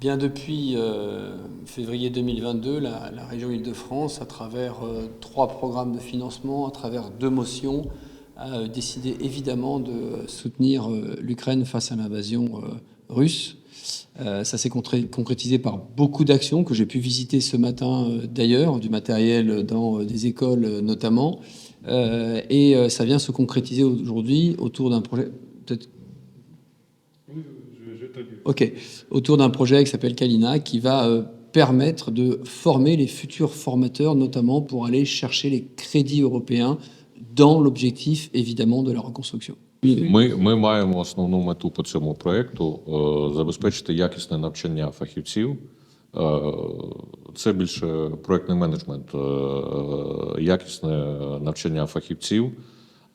Bien depuis euh, février 2022, la, la région Île-de-France, à travers euh, trois programmes de financement, à travers deux motions, a euh, décidé évidemment de soutenir euh, l'Ukraine face à l'invasion russe. Ça s'est concrétisé par beaucoup d'actions que j'ai pu visiter ce matin d'ailleurs, du matériel dans des écoles notamment. Et ça vient se concrétiser aujourd'hui autour d'un projet. Peut-être Ok, autour d'un projet qui s'appelle Kalina, qui va euh, permettre de former les futurs formateurs, notamment pour aller chercher les crédits européens dans l'objectif évidemment de la reconstruction. Ми, ми маємо основну мету по цьому проєкту е, забезпечити якісне навчання фахівців. Е, Це більше проєктний менеджмент, е, якісне навчання фахівців,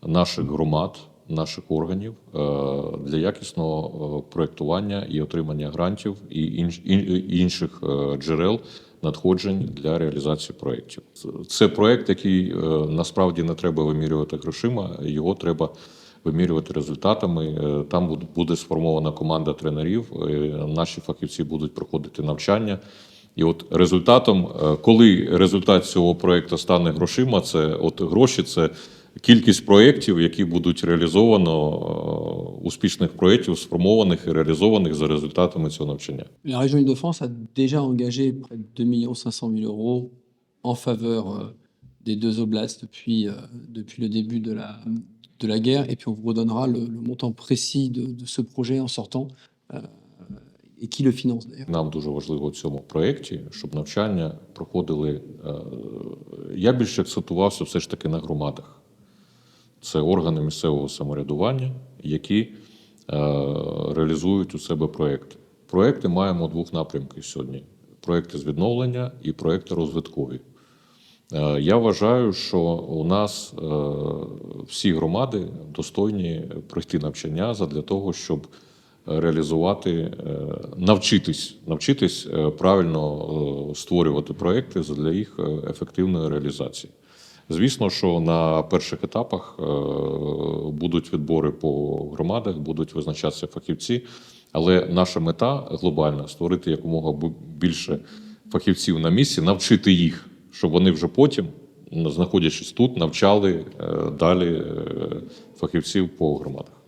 наших громад, Наших органів е, для якісного е, проєктування і отримання грантів і інших е, джерел надходжень для реалізації проєктів. Це проєкт, який насправді не треба вимірювати грошима, його треба вимірювати результатами. Там буде- сформована команда тренерів. Наші фахівці будуть проходити навчання. І от результатом, коли результат цього проєкту стане грошима, це от гроші, це кількість проєктів, які будуть реалізовано, е, успішних проєктів, сформованих і реалізованих за результатами цього навчання. La région Île-de-France a déjà engagé près de 2 500 000 euros en faveur euh, des deux oblasts depuis, euh, depuis le début de la, de la guerre. Et puis on vous redonnera le, le montant précis de, de ce projet en sortant euh, et qui le. Нам дуже важливо в цьому проєкті, щоб навчання проходили. е, Я більше акцентувався все ж таки на громадах. Це органи місцевого самоврядування, які е, реалізують у себе проєкти. Проєкти маємо двох напрямків сьогодні: проєкти з відновлення і проєкти розвиткові. Е, Я вважаю, що у нас е, всі громади достойні пройти навчання для того, щоб реалізувати, навчитись, навчитись правильно створювати проекти для їх ефективної реалізації. Звісно, що на перших етапах е, будуть відбори по громадах, будуть визначатися фахівці, але наша мета глобальна створити якомога більше фахівців на місці, навчити їх, щоб вони вже потім, знаходячись тут, навчали е, далі е, фахівців по громадах.